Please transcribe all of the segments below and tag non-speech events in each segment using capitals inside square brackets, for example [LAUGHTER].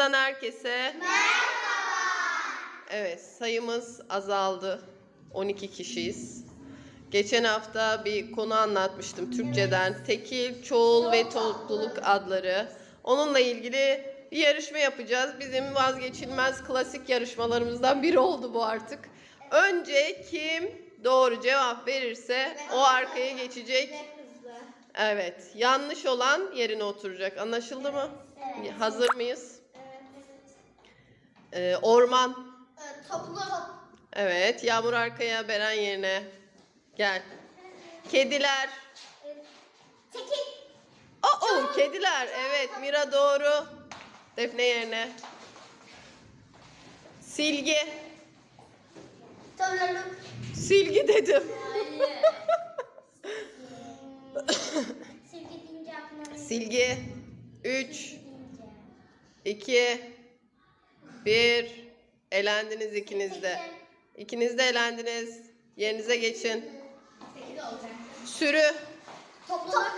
Kanalımızdan herkese Evet sayımız azaldı. 12 kişiyiz. Geçen hafta bir konu anlatmıştım Türkçeden. Tekil, çoğul ve topluluk adları. Onunla ilgili bir yarışma yapacağız. Bizim vazgeçilmez klasik yarışmalarımızdan biri oldu bu artık. Önce kim doğru cevap verirse o arkaya geçecek. Evet. Yanlış olan yerine oturacak. Anlaşıldı mı? Evet. Hazır mıyız? Ee, orman. Toplu. Evet. Yağmur arkaya, Beren yerine. Gel. Kediler. Tekil. Oo, kediler. Evet. Mira doğru. Defne yerine. Silgi. Topluluk. Silgi dedim. [LAUGHS] Silgi deyince aklıma ne Silgi. 3, deyince? 2, 1. Elendiniz ikiniz de. İkiniz de elendiniz. Yerinize geçin. Sürü. Topluluk.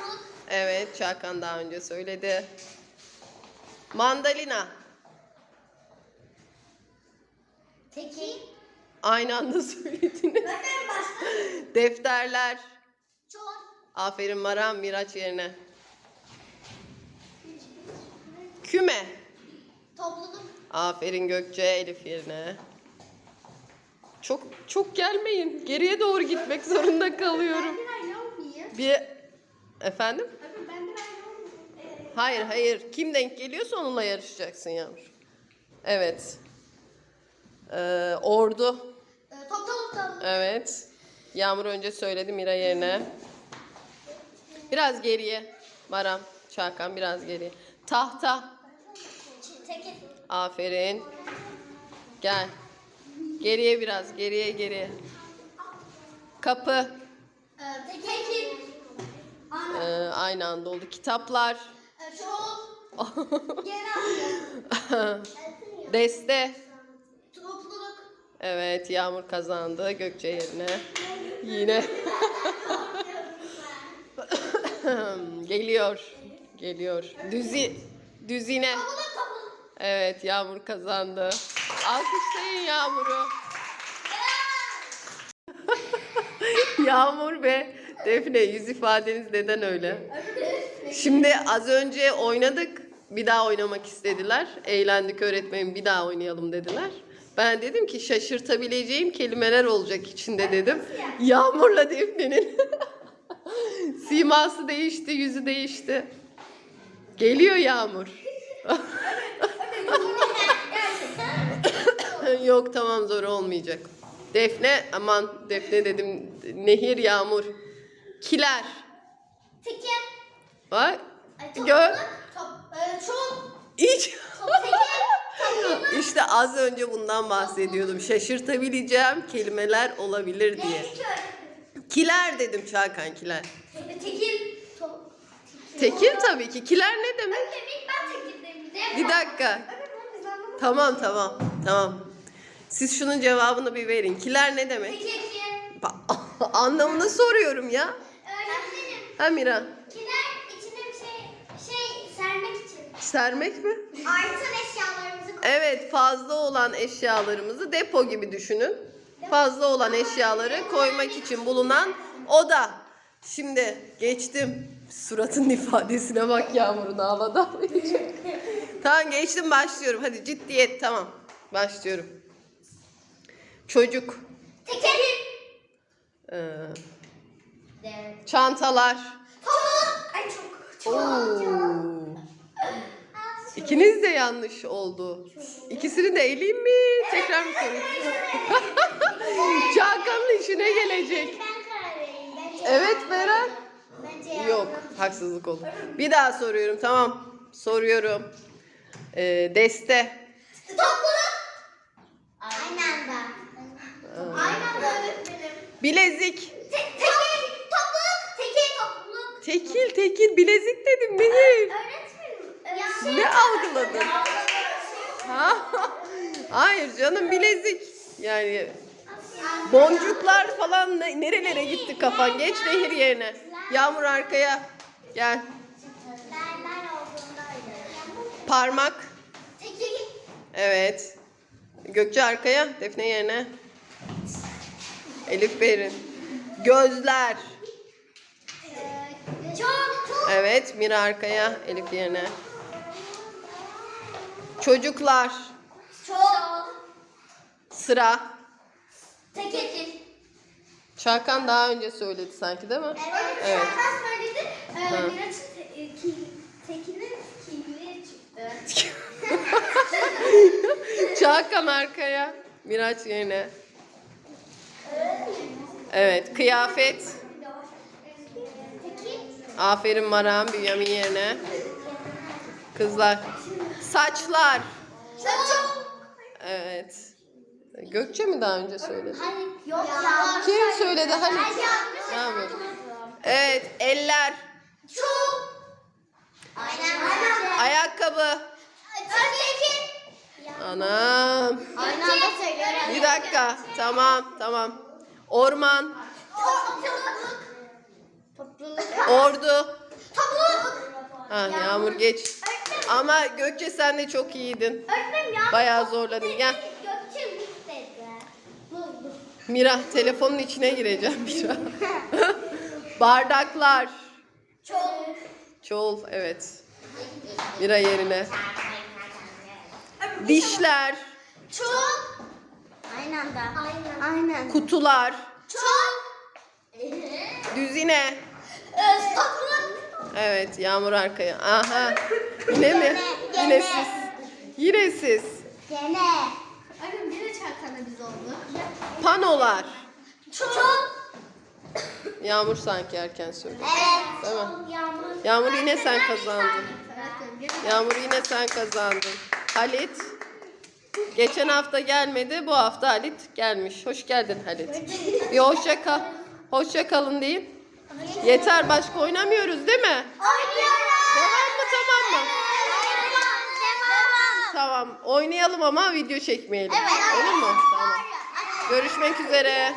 Evet, Çakan daha önce söyledi. Mandalina. Tekil. Aynı anda [LAUGHS] söylediniz. Defterler. Çoğul. Aferin Maram Miraç yerine. Küme. Topluluk. Aferin Gökçe Elif yerine. Çok çok gelmeyin. Geriye doğru gitmek zorunda kalıyorum. Bir efendim? Hayır hayır. Kim denk geliyorsa onunla yarışacaksın Yağmur. Evet. Ee, ordu. Ee. Evet. Yağmur önce söyledi Mira yerine. Biraz geriye. Maram, Çakan biraz geriye. Tahta. Ç- Tekil. Aferin. Gel. Geriye biraz. Geriye geriye. Kapı. Ee, aynı anda oldu. Kitaplar. [LAUGHS] Deste. Topluluk. Evet Yağmur kazandı. Gökçe yerine. Yine. [LAUGHS] Geliyor. Geliyor. Düzi. Düzine. Evet Yağmur kazandı. Alkışlayın Yağmur'u. [LAUGHS] Yağmur ve Defne yüz ifadeniz neden öyle? Şimdi az önce oynadık. Bir daha oynamak istediler. Eğlendik öğretmenim bir daha oynayalım dediler. Ben dedim ki şaşırtabileceğim kelimeler olacak içinde dedim. Yağmur'la Defne'nin [LAUGHS] siması değişti, yüzü değişti. Geliyor Yağmur. [LAUGHS] Yok tamam zor olmayacak. Defne aman Defne dedim nehir yağmur. Kiler. Tekil. Bak gör. Ee, Çoğul. İç. [LAUGHS] İşte az önce bundan bahsediyordum. Şaşırtabileceğim kelimeler olabilir diye. Kiler dedim Çakan kiler. Tekil. Top. Tekil tabii ki. Kiler ne demek? Bir dakika. Tamam tamam tamam. Siz şunun cevabını bir verin. Kiler ne demek? Ba- [LAUGHS] Anlamını soruyorum ya. Öğretmenim. Ha Mira? Kiler içine bir şey şey sermek için. Sermek mi? Artan eşyalarımızı koy. Evet fazla olan eşyalarımızı depo gibi düşünün. Fazla olan eşyaları koymak için bulunan oda. Şimdi geçtim. Suratın ifadesine bak Yağmur'un ağladı [LAUGHS] ağlayacak. tamam geçtim başlıyorum. Hadi ciddiyet tamam. Başlıyorum. Çocuk. Tekil. Ee, Evet. çantalar. Topluluk. Ay çok. Çok. Oo. İkiniz de yanlış oldu. İkisini de eleyeyim mi? Tekrar mı sorayım? [LAUGHS] Çağkan'ın işine gelecek. Ben karar vereyim. Bence Evet Beren. Bence Yok haksızlık oldu. Bir daha soruyorum tamam. Soruyorum. Ee, deste. Topluluk. Aynı anda. Aynı anda öğretmenim. Bilezik. Tek, tekil. Topluluk. Tekil topluluk. Tekil tekil bilezik dedim Nehir. Öğretmenim. Ne algıladın? Ha? Hayır canım bilezik. Yani boncuklar falan ne- nerelere gitti kafan? Geç Nehir yerine. Yağmur arkaya. Gel. Derler olduğunda öyle. Parmak. Tekil Evet. Gökçe arkaya, Defne yerine. Elif Berin. Gözler. Çok. Çok. Evet, Mira arkaya, Elif yerine. Çocuklar. Çok. Sıra. Tekil. Şakan daha önce söyledi sanki değil mi? Evet. Evet. Şarkı söyledi. Ee, Miraç'ın te- e, ki- tekinin kimliği çıktı. [LAUGHS] Şakan arkaya, Miraç yerine. Evet, kıyafet. Aferin Maram, Bünyamin yerine. Kızlar. Saçlar. Çok. Evet. Gökçe mi daha önce söyledi? Hani yok ya. Kim söyledi hani? Yapıyor? Evet, eller, Çok. Aynen. Aynen. ayakkabı. Tekil. Anam. Söylüyorum. Bir dakika. Tamam, tamam. Orman, ordu. Ha, Yağmur geç. Ama Gökçe sen de çok iyiydin. Bayağı zorladın. Gel. Mira telefonun içine gireceğim Mira. [LAUGHS] Bardaklar. Çok. Çoğul evet. Mira yerine. Dişler, Çok. Aynı anda. Aynen. Aynen. kutular, Çok. düzine. Evet Yağmur arkaya. Aha. Yine mi? Gene, Yine siz. Yine siz. Gene. Annem yine çarkana biz oldu. Panolar. Çok. Yağmur sanki erken söyledi. Evet. Değil mi? Yağmur. Yağmur yine sen kazandın. Yağmur yine sen kazandın. Halit. Geçen hafta gelmedi. Bu hafta Halit gelmiş. Hoş geldin Halit. Bir hoşça kal. Hoşça kalın deyin. Yeter başka oynamıyoruz değil mi? Oynuyoruz. Devam mı tamam mı? Tamam. Oynayalım ama video çekmeyelim. Evet. Olur mu? Tamam. Görüşmek üzere.